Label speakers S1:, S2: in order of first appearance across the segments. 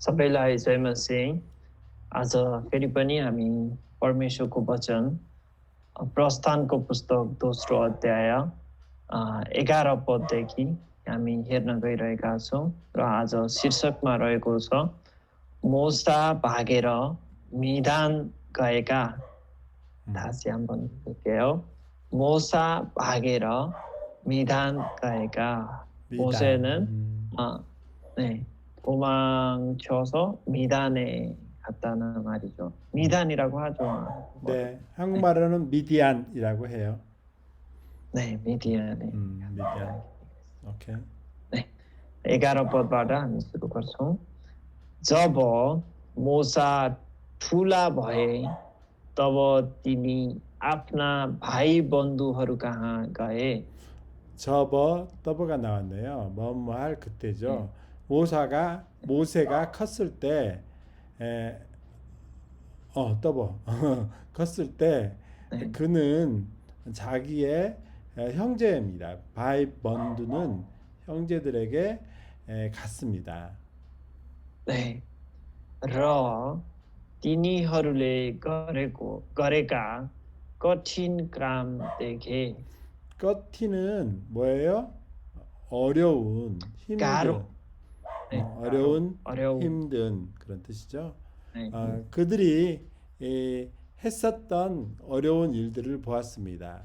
S1: सबैलाई जय मसी आज फेरि पनि हामी परमेश्वरको वचन अ, प्रस्थानको पुस्तक दोस्रो अध्याय अ, एघार पददेखि हामी हेर्न गइरहेका छौँ र आज शीर्षकमा रहेको छ मोसा भागेर मिधान गएका 다시 한번 볼게요. 모사 바게러 미단 가해가 모세는
S2: 음,
S1: 아, 네, 도망쳐서 미단에 갔다는 말이죠. 미단이라고 하죠.
S2: 네, 한국말로는 미디안이라고 해요.
S1: 네, 미디안에.
S2: 음, 미디안. 오케이.
S1: एघार पदबाट हामी सुरु गर्छौँ जब मोसा ठुला भए तब तिनी आफ्ना भाइ बन्धुहरू कहाँ गए
S2: 저버 떠버가 나왔네요. 뭐뭐할 그때죠. 모사가 모세가 컸을 때, 에, 어 떠버 컸을 때
S1: 네.
S2: 그는 자기의 에, 형제입니다. 바이 번두는 형제들에게 에, 갔습니다.
S1: 네. र तिनीहरूले गरेको गरेका कठिन काम देखे
S2: 꺼티는 뭐예요? 어려운 힘든
S1: 가로. 네,
S2: 어, 어려운
S1: 어려운
S2: 힘든 그런 뜻이죠.
S1: 네.
S2: 아, 그들이 에, 했었던 어려운 일들을 보았습니다.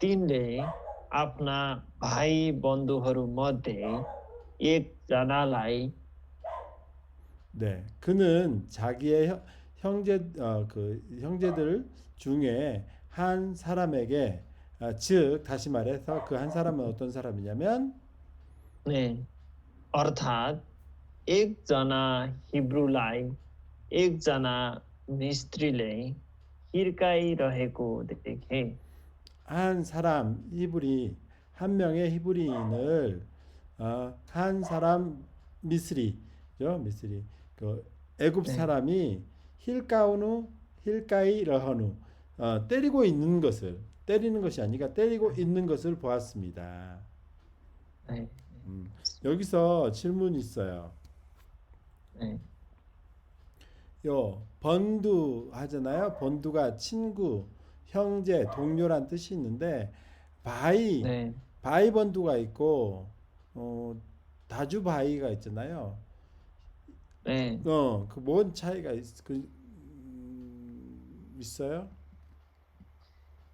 S1: तिनले आफ्ना भाइ बन्धुहरू मध्ये एकजनालाई
S2: 네, 그는 자기의 형- 형제 어, 그 형제들 중에 한 사람에게 아, 즉 다시 말해서 그 한 사람은 어떤 사람이냐면
S1: ने अर्थात् एकजना हिब्रूलाई एकजना मिस्त्रीले हिर्काइरहेको देखे
S2: 한 사람 히브리 한 명의 히브리인을 어, 한 사람 미스리죠 미스리 그 애굽
S1: 네.
S2: 사람이 힐가우누 힐가이 러허누 어, 때리고 있는 것을 때리는 것이 아니라 때리고 있는 것을 보았습니다.
S1: 네,
S2: 음, 여기서 질문이 있어요.
S1: 네,
S2: 요 번두 하잖아요. 번두가 친구, 형제, 동료란 뜻이 있는데 바이
S1: 네,
S2: 바이 번두가 있고 어, 다주 바이가 있잖아요.
S1: 네.
S2: 어, 그 뭔 차이가 있, 그, 음, 있어요?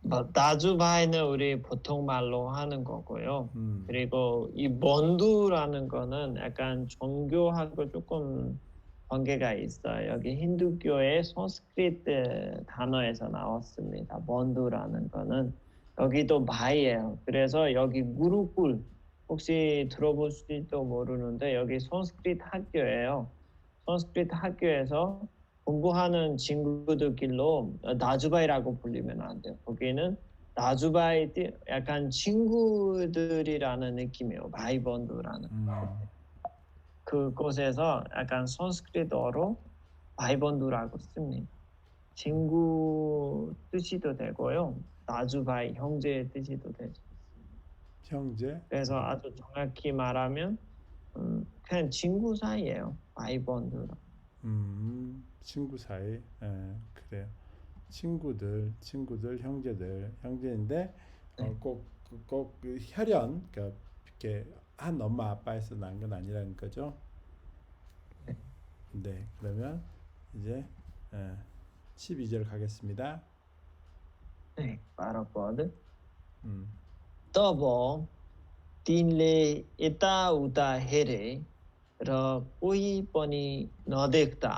S1: 뭐, 나주바이는 우리 보통 말로 하는 거고요.
S2: 음,
S1: 그리고 이 먼두라는 거는 약간 종교하고 조금 관계가 있어요. 여기 힌두교의 손스크리트 단어에서 나왔습니다. 먼두라는 거는 여기도 바이예요. 그래서 여기 무르굴 혹시 들어보실지도 모르는데 여기 손스크리트 학교예요. 손스크리트 학교에서 공부하는 친구들끼리로 나주바이라고 불리면 안 돼요. 거기는 나주바이 띠- 약간 친구들이라는 느낌이에요. 바이번드라는
S2: 음,
S1: 그곳에서 약간 손스크리트어로 바이번드라고 씁니다. 친구 뜻이도 되고요. 나주바이 형제의 뜻이도 되죠.
S2: 형제.
S1: 그래서 아주 정확히 말하면 음, 그냥 친구 사이예요. 바이번드라.
S2: 음, 친구 사이. 에, 그래요. 친구들, 친구들, 형제들, 형제인데 어, 꼭, 꼭 그 혈연, 그러니까 이렇게 한 엄마 아빠에서 난 건 아니라는 거죠.
S1: 네,
S2: 네 그러면 이제 예, 에, 12절 가겠습니다.
S1: 네,
S2: 바라보드.
S1: 음. Todo tiene esta. र कोही पनि नदेख्दा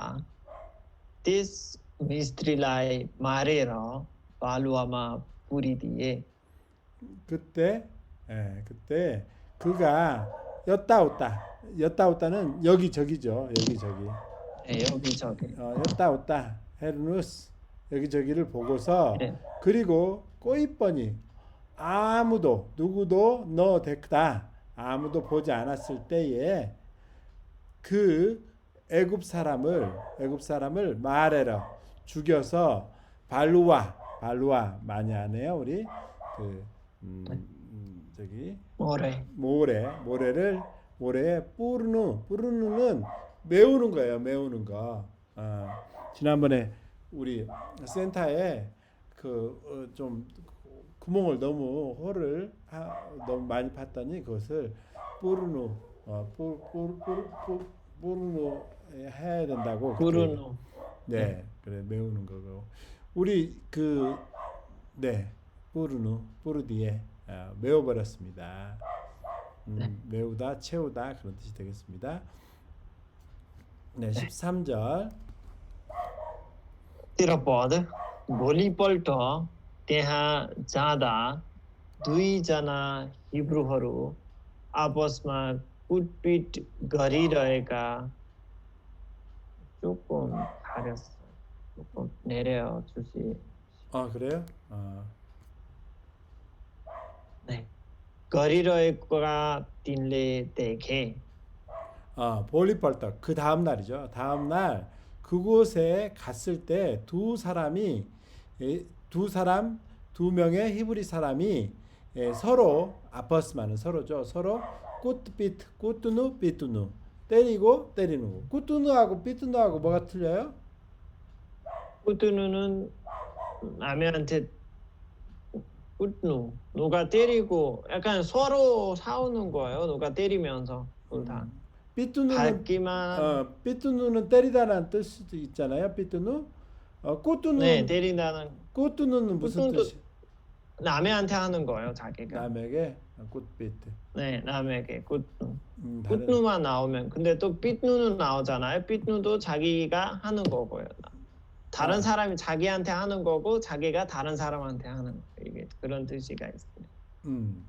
S1: त्यस मिस्त्रीलाई मारेर बालुवामा पुरिदिए
S2: 그때, 예, 그때 그가 였다웃다, 였다웃다는 여기 저기죠, 여기 저기.
S1: 네, 여기저기
S2: 어, 였다 웃다 헤르누스 여기저기를 보고서
S1: 네.
S2: 그리고 꼬이뻔히 아무도 누구도 너 됐다 아무도 보지 않았을 때에 그 애굽 사람을 애굽 사람을 마레러 죽여서 발루와 발루와 많이 하네요 우리 그 음, 음, 저기
S1: 모래
S2: 모래 모래를 오래 뿌르누 뿌르누는 메우는 거예요. 메우는 거. 아, 지난번에 우리 센터에 그좀 구멍을 너무 홀을 하- 너무 많이 팠더니 그것을 뿌르누 어, 뿌, 뿌, 뿌, 뿌, 뿌르누 해야 된다고 그렇게
S1: 부르노.
S2: 네, 그래 메우는 거고 우리 그 네, 뿌르누 뿌르디에 아, 메워버렸습니다. 음,
S1: 네.
S2: 메우다, 채우다 그런 뜻이 되겠습니다. 네, 13절.
S1: तिर पद भोलिपल्ट त्यहाँ जाँदा दुईजना हिब्रूहरू आपसमा 굿빛 거리 아. 덜가 조금 가렸어. 조금 내려 주시.
S2: 아 그래요? 아.
S1: 네. 거리 덜가 딜레 대게.
S2: 아 볼리팔딱 그 다음 날이죠. 다음 날 그곳에 갔을 때 두 사람이 두 사람 두 명의 히브리 사람이 서로 아퍼스만은 서로죠. 서로 꾸트비트 꾸뚜누 삐뚜누 때리고 때리는 거. 꾸뚜누하고 삐뚜누하고 뭐가 틀려요?
S1: 꾸뚜누는 남한테 꾸뚜누 누가 때리고 약간 서로 싸우는 거예요. 누가 때리면서 둘 다.
S2: 삐뚜누는
S1: 밟기만
S2: 어, 삐뚜누는 때리다라는 뜻도 있잖아요. 삐뚜누. 어, 꾸뚜누
S1: 네 때린다는
S2: 꾸뚜누는 무슨 뜻이?
S1: 남한테 하는 거예요 자기가
S2: 남에게 꽃비트.
S1: 네 남에게 꽃눈
S2: 음, 다른-
S1: 꽃눈만 나오면 근데 또 삐눈은 나오잖아요 삐눈도 자기가 하는 거고요 다른
S2: 아.
S1: 사람이 자기한테 하는 거고 자기가 다른 사람한테 하는 거 이게 그런 뜻이가 있어요
S2: 음.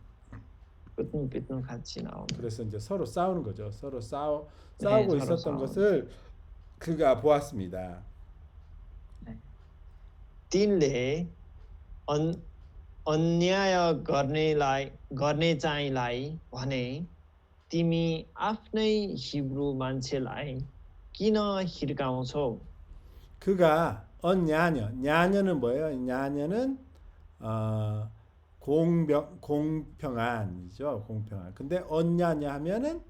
S1: 삐눈 삐눈 같이 나오는
S2: 그래서 이제 서로 싸우는 거죠. 서로 싸우,
S1: 네,
S2: 싸우고
S1: 서로
S2: 있었던
S1: 싸우는.
S2: 것을 그가 보았습니다.
S1: 네. 딜레 언 अन्याय गर्नेलाई गर्ने चाहिँलाई भने तिमी आफ्नै हिब्रू मान्छेलाई किन हिर्काउँछौ
S2: 그가 언냐녀, 냐녀는 뭐예요? 냐녀는 어, 공병 공평한이죠. 공평한. 근데 언냐녀 하면은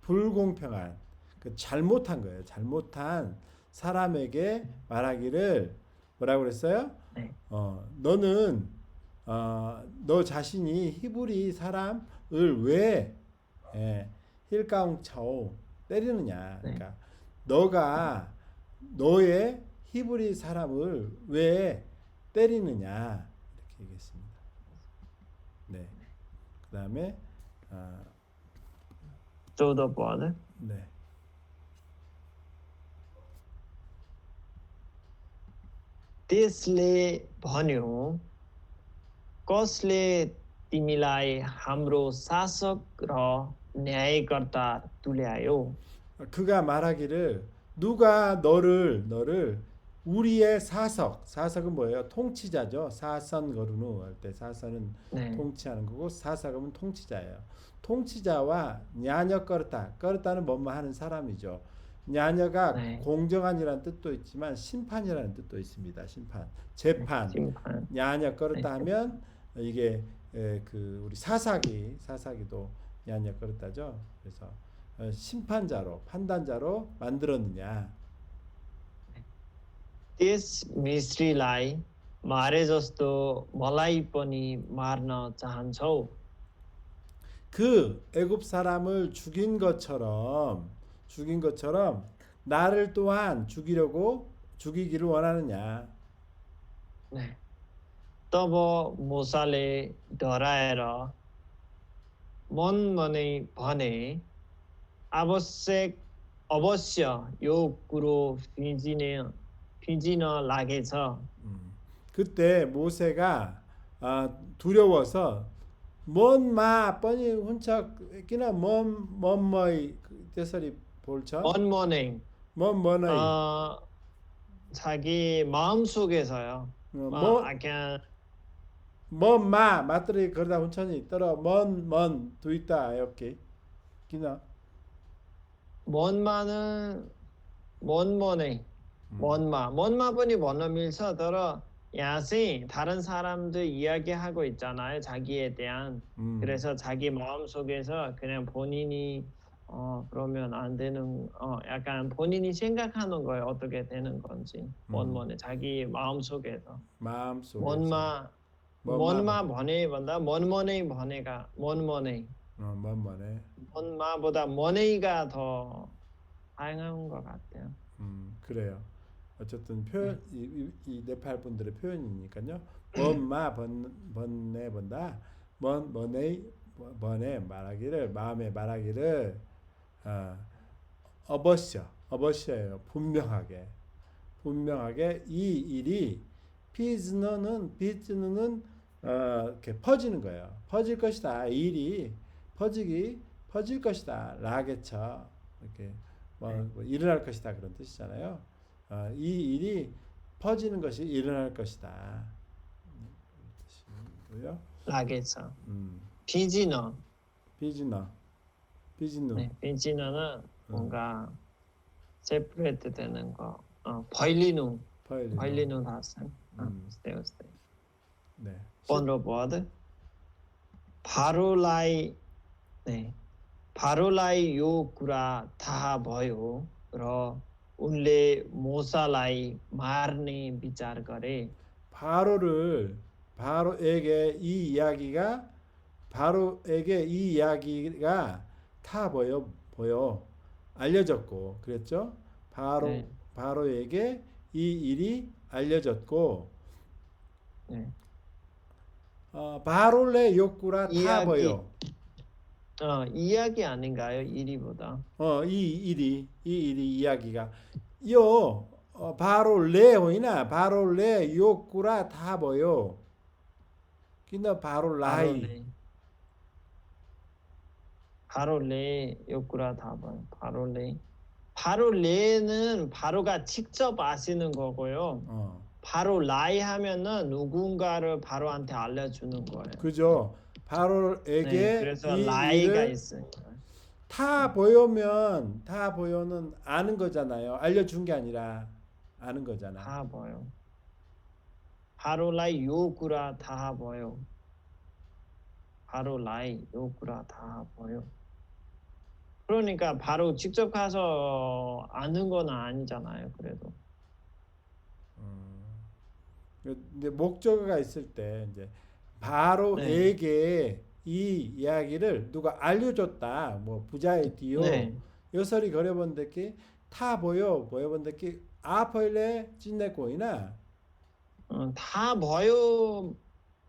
S2: 불공평한. 그 잘못한 거예요. 잘못한 사람에게 말하기를 뭐라고 그랬어요?
S1: 네.
S2: 어, 너는 어, 너 자신이 히브리 사람을 왜 예, 힐가웅차오 때리느냐?
S1: 네.
S2: 그러니까 너가 너의 히브리 사람을 왜 때리느냐 이렇게 얘기했습니다. 네. 그다음에 아,
S1: चौध पद
S2: 네.
S1: त्यसले भन्यो कसले तिमीलाई हाम्रो शासक र न्यायकर्ता तुल्यायो
S2: 그가 말하기를 누가 너를 너를 우리의 사석 사석은 뭐예요? 통치자죠. 사선 거르누 할 때 사선은
S1: 네.
S2: 통치하는 거고 사사금은 통치자예요. 통치자와 냐녀 꺼르다 꺼르다는 뭐뭐 하는 사람이죠. 냐녀가
S1: 네.
S2: 공정한이라는 뜻도 있지만 심판이라는 뜻도 있습니다. 심판, 재판.
S1: 심판
S2: 냐녀 꺼르다
S1: 네.
S2: 하면 이게 에, 그 우리 사사기 사사기도 냐녀 꺼르다죠. 그래서 어, 심판자로 판단자로 만들었느냐.
S1: त्यस मिस्त्रीलाई मारे जस्तो मलाई पनि मार्न चाहन्छौ
S2: 그 애굽 사람을 죽인 것처럼 죽인 것처럼 나를 또한 죽이려고 죽이기를 원하느냐.
S1: 네. तब मुसाले डराएर मनमनै भने आवश्यक अवश्य यो कुरो फिजिने फिजिन लागेछ
S2: 음. 그때 모세가 아, 두려워서 뭔마 뻔히 혼착 끼나 뭔뭔 뭐이 때설이 볼쳐
S1: मनमनै
S2: 뭔 뭐는
S1: 어, 자기 마음 속에서요.
S2: 뭐
S1: 약간
S2: 먼마 맞들이 그러다 혼천이 떨어 먼먼 두있다. 이렇게. 기나?
S1: 먼마는 먼먼에
S2: 음.
S1: 먼마. 먼마분이 먼마밀서 떨어 야시 다른 사람들 이야기하고 있잖아요 자기에 대한.
S2: 음.
S1: 그래서 자기 마음 속에서 그냥 본인이 어 그러면 안 되는 어 약간 본인이 생각하는 거예요. 어떻게 되는 건지. 먼먼에 음. 자기 마음 속에서.
S2: 마음
S1: 속에서. 마. 번에 번다 원머네 번에가 원머네
S2: 어, 먼먼해.
S1: 원마보다 머네이가 더 다양한 것 같아요.
S2: 음 그래요. 어쨌든 표현 이, 이, 이 네팔 분들의 표현이니까요. 번마 번 번내 번다. 먼 번에 번에 말하기를 마음에 말하기를 어, 어버셔 어버셔예요. 분명하게 분명하게 이 일이 비즈너는 비즈너는 어, 이렇게 퍼지는 거예요. 퍼질 것이다. 이 일이 퍼지기 퍼질 것이다. 라게쳐 이렇게 뭐,
S1: 네.
S2: 뭐 일어날 것이다 그런 뜻이잖아요. 어, 이 일이 퍼지는 것이 일어날 것이다. 뜻이고요.
S1: 라게서
S2: 음,
S1: 비지너
S2: 비즈너 비즈너
S1: 네, 비지너는
S2: 음.
S1: 뭔가 세프레트 되는 거 어, 벌리누
S2: 퍼일리너.
S1: 벌리누 다슨 어,
S2: 음.
S1: 스테오 스테
S2: 네.
S1: 번로보아드 바로라이 네 바로라이 요구라 다 भयो र उनले मोसालाई मार्ने विचार गरे
S2: 바로를 바로에게 이 이야기가 바로에게 이 이야기가 타 보여 보여 알려졌고 그랬죠? 바로
S1: 네.
S2: 바로에게 이 일이 알려졌고
S1: 네.
S2: 어, 바로레 욕구라 타
S1: 이야기.
S2: 보여.
S1: 어, 이야기 아닌가요? 일이보다
S2: 어, 이 일이 이 일이 이야기가 요 어, 바로레 호이나 바로레 욕구라 타 보여. 근데 바로 라이
S1: 바로레 바로레 욕구라 다 봐요. 바로레 바로레는 바로가 직접 아시는 거고요.
S2: 어.
S1: 바로 라이 하면은 누군가를 바로한테 알려주는 거예요.
S2: 그죠? 바로에게
S1: 네, 그래서
S2: 이
S1: 라이가
S2: 일을
S1: 있으니까.
S2: 타 보여면 타 보여는 아는 거잖아요. 알려준 게 아니라 아는 거잖아.
S1: 다 보여. 바로 라이 요구라 다 보여. 바로 라이 요구라 다 보여. 그러니까 바로 직접 가서 아는 건 아니잖아요. 그래도.
S2: 음. 근데 목적어가 있을 때 이제
S1: 네.
S2: 바로에게 이 이야기를 누가 알려줬다. 뭐 부자의 디오
S1: 네.
S2: 요설이 거려본데기 타 보여 보여본데기 아펄레 찐내고이나
S1: 어, 다 भयो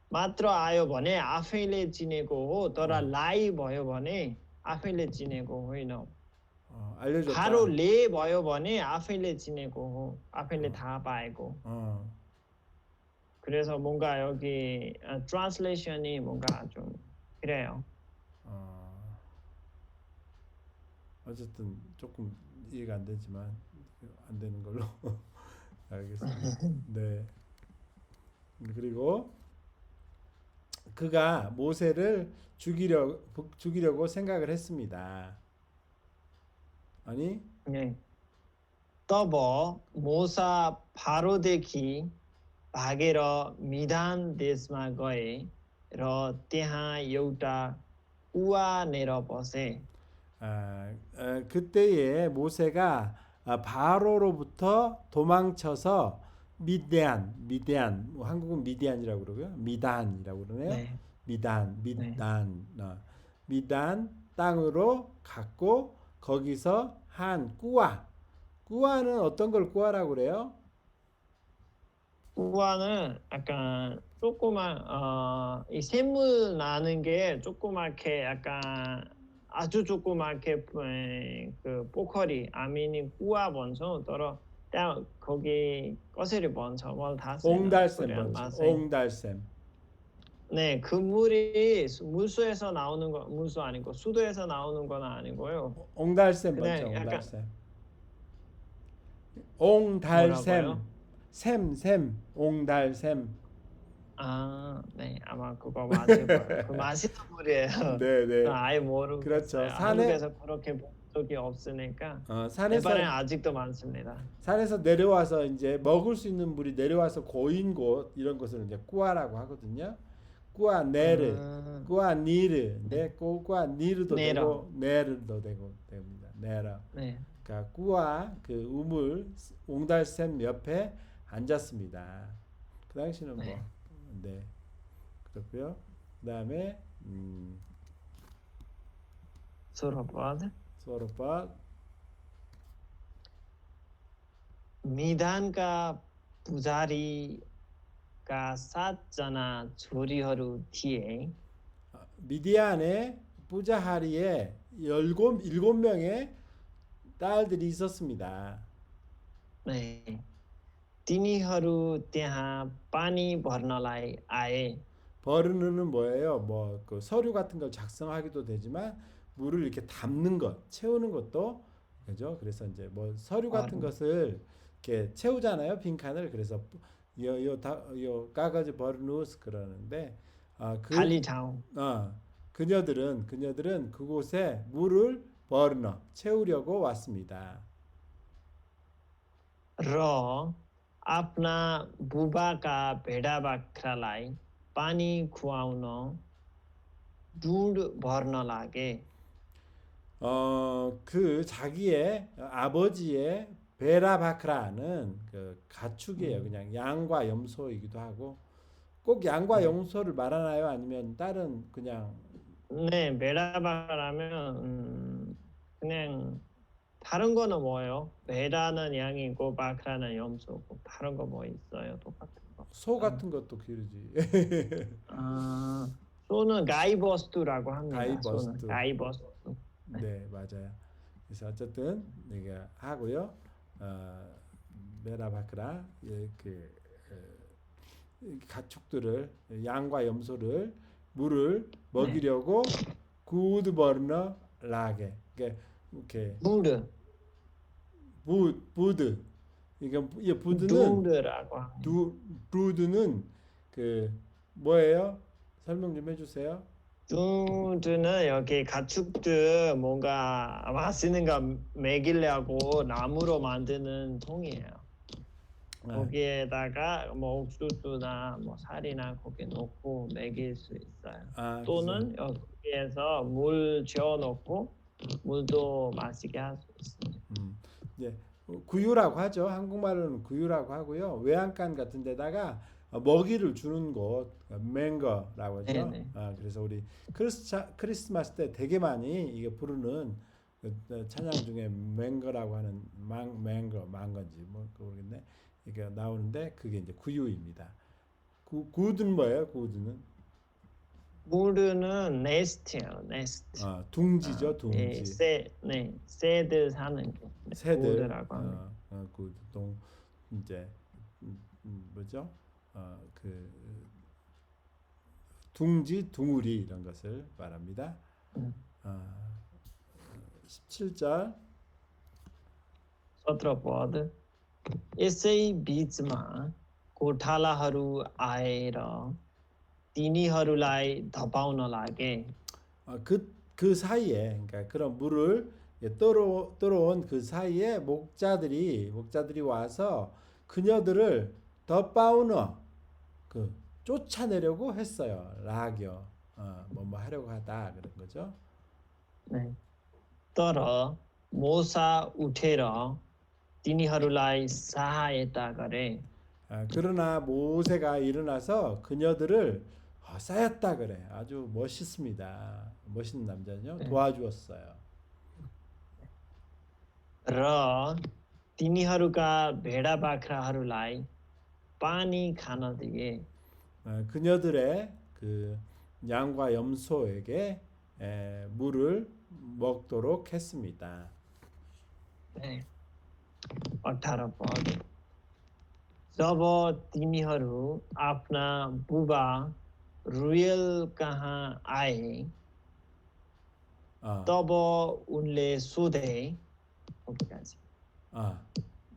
S1: मात्र आयो भने आफैले चिनेको हो तर
S2: 어.
S1: लाई भयो भने आफैले चिनेको होइन
S2: 어, 알려줬다.
S1: 바로 ले भयो भने आफैले चिनेको हो आफैले
S2: 어.
S1: थाहा पाएको
S2: 어.
S1: 그래서 뭔가 여기 아, 트랜스레이션이 뭔가 좀 그래요.
S2: 아 어. 어쨌든 조금 이해가 안 되지만 안 되는 걸로 알겠습니다. 네. 그리고 그가 모세를 죽이려 죽이려고 생각을 했습니다. 아니?
S1: 네. 더버 모사 바로데기 भागेर मिधान देशमा गए र त्यहाँ एउटा कुवानेर बसे
S2: 아, 어, 그때에 모세가 아, 바로로부터 도망쳐서 미대안 미대안 뭐 한국은 미디안이라고 그러고요 미단이라고 그러네요.
S1: 네.
S2: 미단, 미단, 어, 미단 땅으로 갔고 거기서 한 꾸와, 꾸와는 어떤 걸 꾸와라고 그래요?
S1: 꾸와는 약간 조그만 어, 이 샘물 나는 게 조그맣게 약간 아주 조그맣게 에, 그 포커리 아미니 꾸와 번서 떨어 딱 거기 꺼세리 번서 뭘다
S2: 옹달샘 먼저, 옹달샘.
S1: 네, 그 물이 수- 물수에서 나오는 거 물수 아니고 수도에서 나오는 건 아니고요.
S2: 옹달샘 먼저,
S1: 약간-
S2: 옹달샘. 옹달샘? 샘, 샘, 옹달 샘.
S1: 아, 네, 아마 그거 맞을 거예요. 그 맛있는 물이에요.
S2: 네, 네.
S1: 아예 모르고
S2: 그렇죠. 산에-
S1: 한국에서 그렇게 본 적이 없으니까
S2: 어, 산에서
S1: 네발엔 아직도 많습니다.
S2: 산에서 내려와서 이제 먹을 수 있는 물이 내려와서 고인 곳 이런 것을 이제 꾸아라고 하거든요. 꾸아 네르,
S1: 음,
S2: 꾸아 니르, 네, 꾸- 꾸아 니르도
S1: 네라.
S2: 되고 네르도 되고 됩니다. 네라.
S1: 네.
S2: 그러니까 꾸와 그 우물 옹달샘 옆에 앉았습니다. 그 당시는 뭐,
S1: 네.
S2: 네, 그렇고요. 그다음에 음,
S1: सूरपद
S2: 소로빠
S1: मिधान का पुजारीका सातजना छोरीहरू थिए
S2: 미디안의 부자하리에 열곱 일곱 명의 딸들이 있었습니다.
S1: नै तिनीहरू त्यहाँ पानी भर्नलाई आए
S2: 버르는 뭐예요? 뭐 그 서류 같은 걸 작성하기도 되지만 물을 이렇게 담는 것, 채우는 것도 그죠? 그래서 이제 뭐 서류 같은
S1: 버르.
S2: 것을 이렇게 채우잖아요, 빈칸을. 그래서 요요다요 까가지 버르누스 그러는데 아, 그
S1: खाली ठाउँ
S2: 아, 그녀들은 그녀들은 그곳에 물을 버르너 채우려고 왔습니다.
S1: र आफ्ना बुबाका भेडा बाख्रालाई पानी खुवाउन डुड भर्न लागे
S2: 어, 그 자기의 아버지의 베라바크라는 그 가축이에요. 그냥 양과 염소이기도 하고 꼭 양과 염소를 말하나요? 아니면 다른 그냥
S1: 네, 베라 바크라면 음, 그냥 다른 거는 뭐예요? 베라는 양이고 바크라는 염소고 다른 거 뭐 있어요? 똑같은 거.
S2: 소 같은 것도 기르지.
S1: 아, 소는 가이버스투라고 합니다.
S2: 가이버스투.
S1: 소는 가이버스투.
S2: 네, 맞아요. 그래서 어쨌든 내가 하고요. 어, 베라바크라 예, 그 어, 가축들을 양과 염소를 물을 먹이려고 구드버너 라게 이게 이렇게
S1: 무드,
S2: 부 부드 이게 이 부드는
S1: 합니다.
S2: 두 부드는 그 뭐예요? 설명 좀 해주세요.
S1: 두드는 여기 가축들 뭔가 맛있는 거 먹이려고 나무로 만드는 통이에요.
S2: 아,
S1: 거기에다가 뭐 옥수수나 뭐 살이나 거기 넣고 먹일 수 있어요.
S2: 아,
S1: 또는 여기에서 물 재워놓고 물도 마시게 있어요.
S2: 음, 이제 구유라고 하죠. 한국말로는 구유라고 하고요. 외양간 같은 데다가 어, 먹이를 주는 곳, 맹거라고 하죠.
S1: 네네.
S2: 아, 그래서 우리 크리스차, 크리스마스 때 되게 많이 이게 부르는 그, 어, 찬양 중에 맹거라고 하는 망 맹거 망건지 뭐 모르겠네. 이게 나오는데 그게 이제 구유입니다. 구, 구드는 뭐예요? 구드는
S1: 물은 네스트예요. 네스트.
S2: 아, 둥지죠,
S1: 예,
S2: 둥지.
S1: 새, 네, 새들 사는 게
S2: 새들
S1: 우드라고 합니다.
S2: 어, 어, 그 동, 이제 음, 음, 뭐죠? 어, 그 둥지, 둥우리 이런 것을 말합니다.
S1: 음.
S2: 어, 17절
S1: सत्र पद यसै बिचमा गोठालाहरू आएर तिनीहरूलाई धपाउन लागे
S2: 어, 그, 그 사이에 그러니까 그런 물을 떨어 떨어온 그 사이에 목자들이 목자들이 와서 그녀들을 더 파우너 그 쫓아내려고 했어요. 라교 어, 뭐뭐 하려고 하다 그런 거죠.
S1: नै। तर मोसा उठेर तिनीहरूलाई सहायता गरे
S2: 아, 그러나 모세가 일어나서 그녀들을 어, 쌓였다 그래. 아주 멋있습니다. 멋있는 남자죠.
S1: 네.
S2: 도와주었어요.
S1: र तिनीहरूका भेडा बाख्राहरूलाई पानी खान दिए
S2: 어, 그녀들의 그 양과 염소에게 에, 물을 먹도록 했습니다.
S1: नै। अठार पद जब तिनीहरू आफ्ना बुबा रुयल कहाँ आए
S2: 아,
S1: तब उनले सोधे 거기까지.
S2: 아,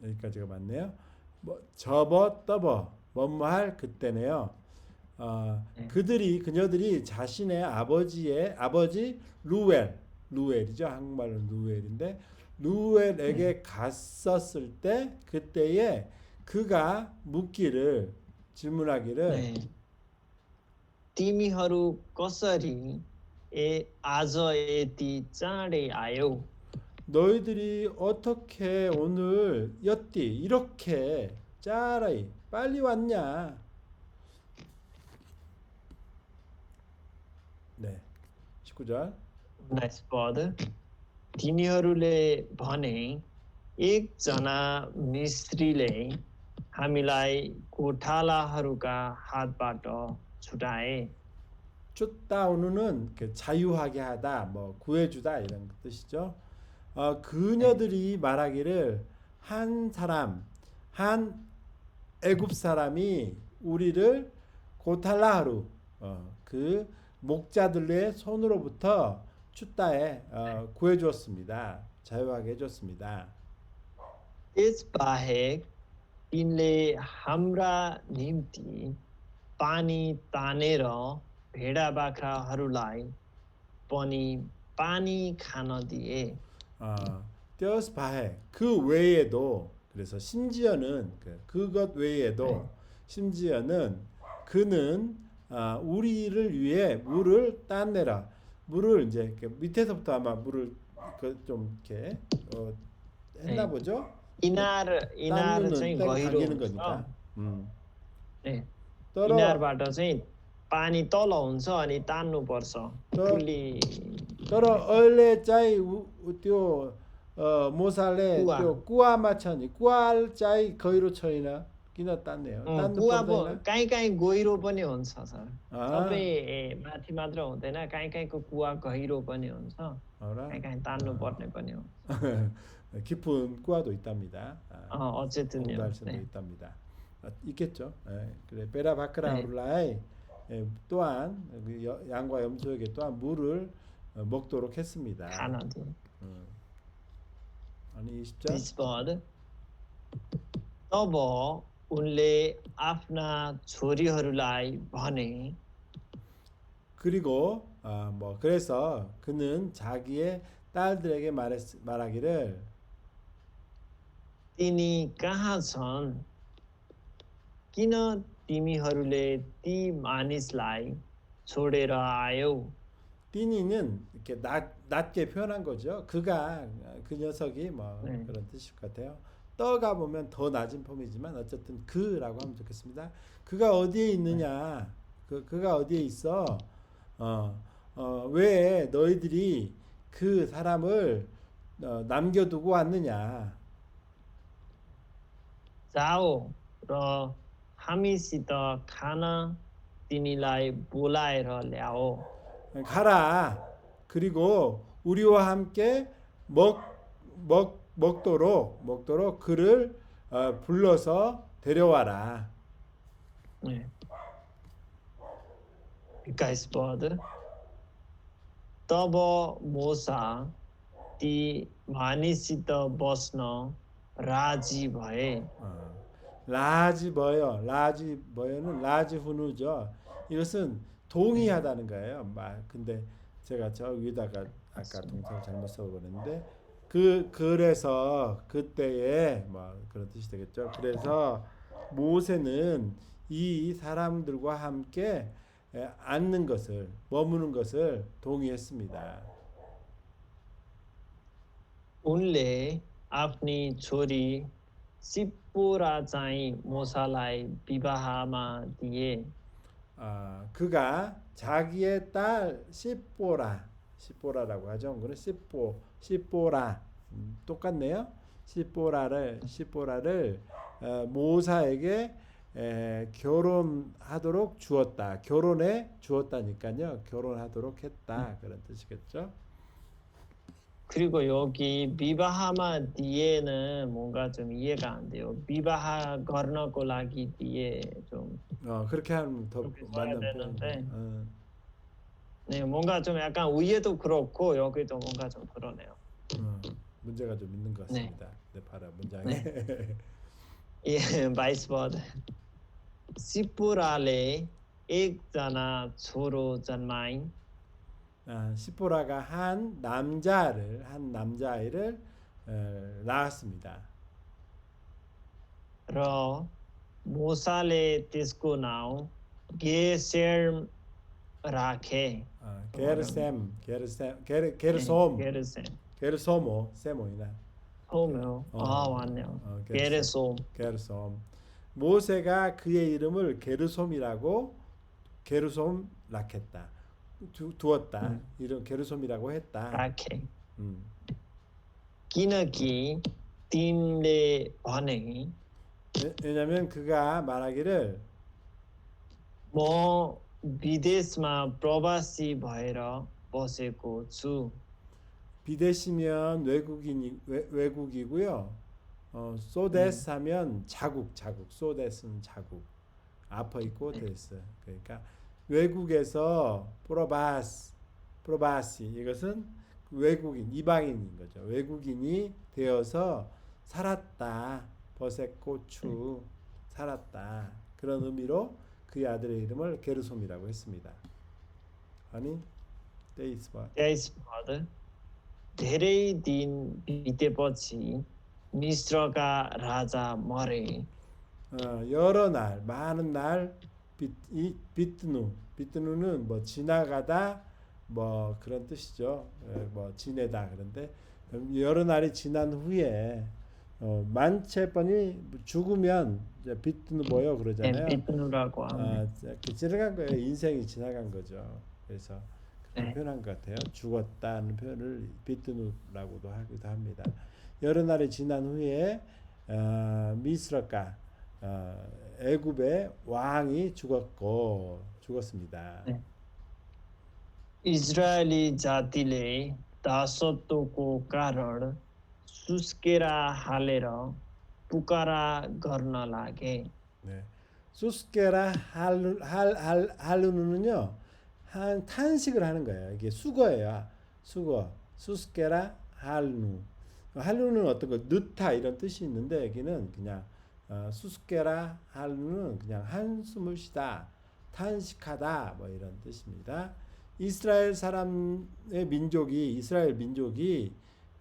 S2: 여기까지가 맞네요. 뭐 접어 떠버 뭐뭐할 그때네요. 어,
S1: 네.
S2: 그들이 그녀들이 자신의 아버지의 아버지 루엘 루엘이죠 한국말로 루엘인데 루엘에게 갔었을 때 그때에 그가 묻기를 질문하기를
S1: 네. तिमीहरू कसरी ए आज यति चाँडै आयौ
S2: 너희들이 어떻게 오늘 여띠 이렇게 짜라이 빨리 왔냐? 네. 19절.
S1: उन्नाइस पद तिनीहरूले भने एकजना मिस्त्रीले हामीलाई गोठालाहरूका हातबाट छुटाए
S2: 쫓다오는 그 자유하게 하다, 뭐 구해주다 이런 뜻이죠. 어, 그녀들이 말하기를 한 사람, 한 애굽 사람이 우리를 고탈라하루, 어, 그 목자들의 손으로부터 춥다에 어, 구해주었습니다. 자유하게 해줬습니다.
S1: त्यसबाहेक तिनले हाम्रा निम्ति पानी तानेर भेडा बाख्राहरूलाई पनि पानी खान दिए
S2: 어, 떼어스 바해 그 외에도 그래서 심지어는 그, 그것 외에도
S1: 네.
S2: 심지어는 그는 아, 우리를 위해 물을 딴내라 물을 이제 이렇게 밑에서부터 아마 물을 그 좀 이렇게 어, 했나
S1: 네.
S2: 보죠.
S1: इनार इनार
S2: 딴
S1: चाहिँ
S2: 눈은
S1: गहिरो
S2: 당기는
S1: हुन्छ
S2: 거니까. 음.
S1: ए, यिनीहरूबाट चाहिँ पानी तल हुन्छ अनि तान्नुपर्छ पुली
S2: तर अहिले चाहिँ त्यो
S1: मुसाले
S2: त्यो कुवामा छ नि कुवा चाहिँ खैरो छैन किन तान्ने हो
S1: कुवा काहीँ काहीँ गहिरो पनि हुन्छ सर सबै माथि मात्र हुँदैन काहीँ काहीँको कुवा गहिरो पनि हुन्छ काहीँ काहीँ तान्नु पर्ने पनि हुन्छ
S2: 깊은 꾸와도 있답니다.
S1: 어, 어쨌든요. 네.
S2: 있답니다. 아, 있겠죠. 예, 그래 베라 바크라
S1: 네.
S2: 울라이 예, 또한 그 여- 양과 염소에게 또한 물을 어, 먹도록 했습니다.
S1: खान दिए
S2: 음. 아니 20절
S1: बिस पद तब उनले आफ्ना छोरीहरूलाई भने
S2: 그리고 아, 뭐 그래서 그는 자기의 딸들에게 말했, 말하기를
S1: तिनी कहाँ छन् किन तिमीहरूले ती मानिसलाई छोडेर आयौ
S2: 띠니는 이렇게 낮, 낮게 표현한 거죠. 그가 그 녀석이 뭐
S1: 네.
S2: 그런 뜻일 것 같아요. 떠가 보면 더 낮은 폼이지만 어쨌든 그라고 하면 좋겠습니다. 그가 어디에 있느냐? 그 그가 어디에 있어? 어, 어, 왜 너희들이 그 사람을 어, 남겨두고 왔느냐?
S1: जाओ र हामीसित खान तिनीलाई बोलाएर ल्याओ
S2: 가라. 그리고 우리와 함께 먹, 먹, 먹도록 먹도록 그를 어, 불러서 데려와라.
S1: 네. एक्काइस पद तब मोसा ती मानिससित बस्न राजी भए
S2: 어, 라지 버여, 라지 버여는 라지 후누죠. 이것은 동의하다는 거예요. 막 근데 제가 저 위에다가 아까 동사를 잘못 써버렸는데 그 그래서 그때에 뭐 그런 뜻이 되겠죠. 그래서 모세는 이 사람들과 함께 에, 앉는 것을 머무는 것을 동의했습니다.
S1: 뿌라 자이 모살라이 비바하마 디에
S2: 아, 그가 자기의 딸 시뽀라 시뽀라라고 하죠. 그는 시뽀 시뽀라 음, 똑같네요. 시뽀라를 시뽀라를 어, 모사에게 에, 결혼하도록 주었다. 결혼에 주었다니까요. 결혼하도록 했다. 음. 그런 뜻이겠죠.
S1: 그리고 여기 비바하마 뒤에는 뭔가 좀 이해가 안 돼요. 비바하 거르나골라기 뒤에 좀.
S2: 어 그렇게 하면 더 맞는
S1: 되는데.
S2: 아.
S1: 네 뭔가 좀 약간 위에도 그렇고 여기도 뭔가 좀 그러네요.
S2: 음, 문제가 좀 있는 것
S1: 네.
S2: 같습니다. 네, 네 바로 문장에.
S1: 네. 예, 바이스버드. 시프라레 액자나 초로 잔마인.
S2: 아, 시포라가 한 남자를 한 남자아이를 어, 낳았습니다.
S1: र मोसाले त्यसको नाउँ गेसेर 라케.
S2: 어, 게르셈, 게르셈, 게르 게르솜,
S1: 게르셈.
S2: 게르소모, 세모이나.
S1: 소묘.
S2: 어.
S1: 아 맞네요.
S2: 어,
S1: 게르솜.
S2: 게르솜. 모세가 그의 이름을 게르솜이라고 게르솜 락했다. 두었다.
S1: 음.
S2: 이런 게르솜이라고 했다.
S1: 아, 이렇게.
S2: 음.
S1: 기나기
S2: 딘의 반응이 왜냐면 그가 말하기를
S1: 뭐 비데스마 프로바시 바이라 버세고 주
S2: 비데시면 외국인 외, 외국이고요. 어, 소데스 하면 음. 자국 자국 소데스는 자국 아퍼 있고 네. 데스 그러니까 외국에서 프로바스, 프로바시 이것은 외국인, 이방인인 거죠. 외국인이 되어서 살았다. 버색고추 살았다. 그런 의미로 그의 아들의 이름을 게르솜이라고 했습니다. 아니, 데이스 바.
S1: 데이스 바드. 데레이딘 비데버치 미스트가 라자 머리.
S2: 어, 여러 날, 많은 날 빗, 이, 비트누. 비트누는 뭐 지나가다, 뭐 그런 뜻이죠. 예, 뭐 지내다 그런데 여러 날이 지난 후에 어, 만체 번이 죽으면 이제 비트누 뭐요 그러잖아요.
S1: 비트누라고 합니다.
S2: 아, 그 지나간 거예요. 인생이 지나간 거죠. 그래서 그렇게
S1: 네.
S2: 표현한 것 같아요. 죽었다는 표현을 비트누라고도 하기도 합니다. 여러 날이 지난 후에 어, 미스라가 어, 어, 애굽의 왕이 죽었고 죽었습니다.
S1: 네. 이스라엘이 자티레
S2: 다섯 고가를 수스케라 할레로 부카라 걸나라게. 네. 수스케라 할할 할루는요 한 탄식을 하는 거예요. 이게 수거예요. 수거 수스케라 할루 할루는 어떤 거 느타 이런 뜻이 있는데 여기는 그냥 어, 수스케라 할루는 그냥 한숨을 쉬다, 탄식하다 뭐 이런 뜻입니다. 이스라엘 사람의 민족이 이스라엘 민족이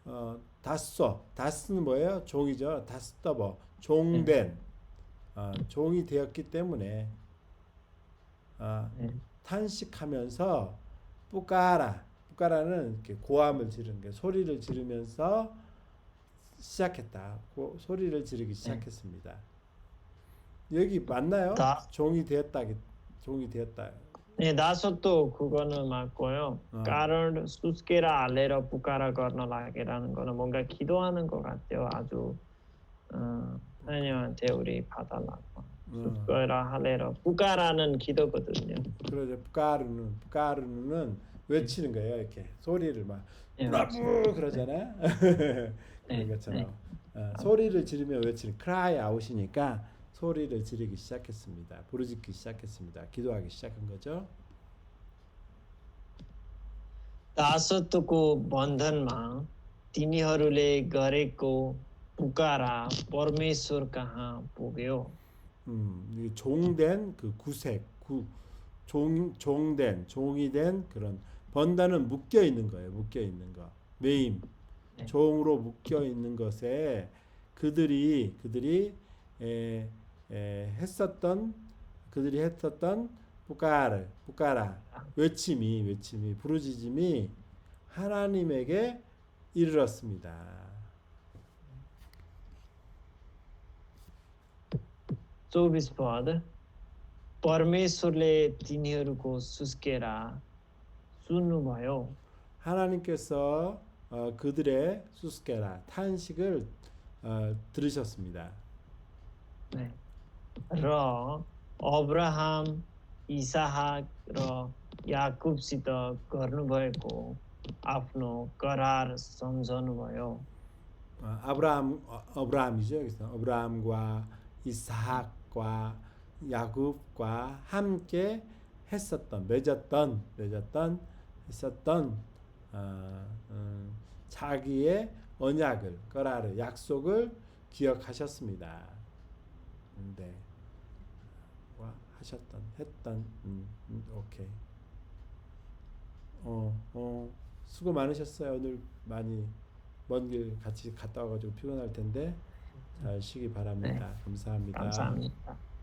S2: 어, 다써 다스는 뭐예요? 종이죠. 다스더버 종된 어, 종이 되었기 때문에 어,
S1: 네.
S2: 탄식하면서 뿌까라 뿌까라는 이렇게 고함을 지르는 게 소리를 지르면서 시작했다고 소리를 지르기 네. 시작했습니다. 여기 맞나요?
S1: 다.
S2: 종이 되었다. 종이 되었다.
S1: 네, 예, 다섯도 그거는 맞고요.
S2: 어.
S1: 까를 수스케라 알레라 부카라 거나라게라는 거는 뭔가 기도하는 것 같아요. 아주 어, 하나님한테 우리 받아라고.
S2: 어.
S1: 수스케라 할레라 부카라는 기도거든요.
S2: 그러죠. 부카르는 부카르는 외치는 네. 거예요. 이렇게 소리를 막 예, 그러잖아. 그런 것처럼 어, 소리를 지르며 외치는 cry out이니까 소리를 지르기 시작했습니다. 부르짖기 시작했습니다. 기도하기 시작한 거죠.
S1: दासत्वको बन्धनमा तिनीहरूले गरेको पुकारा परमेश्वर कहाँ पुग्यो
S2: 음, 이 종된 그 구색, 구, 종, 종된, 종이 된 그런 번다는 묶여 있는 거예요. 묶여 있는 거. 매임. 종으로 묶여 있는 것에 그들이 그들이 에, 에, 했었던 그들이 했었던 부카르 부카라 외침이 외침이 부르짖음이 하나님에게 이르렀습니다.
S1: 소비스파드 퍼메솔레 디니르고 수스케라 수누바요.
S2: 하나님께서 어, 그들의 수스케라 탄식을 어, 들으셨습니다.
S1: 네. र अब्राहम इसाहाक र याकुबसित गर्नुभएको आफ्नो करार सम्झनुभयो
S2: 어, 아브라함 어, 아브라함이죠. 여기서 아브라함과 이스하악과 야곱과 함께 했었던 맺었던 맺었던 했었던 어, 음, 자기의 언약을 거라를 약속을 기억하셨습니다. 네. 와 하셨던 했던 음, 음, 오케이. 어, 어, 수고 많으셨어요. 오늘 많이 먼 길 같이 갔다 와가지고 피곤할 텐데 잘 쉬기 바랍니다. 감사합니다.
S1: 감사합니다.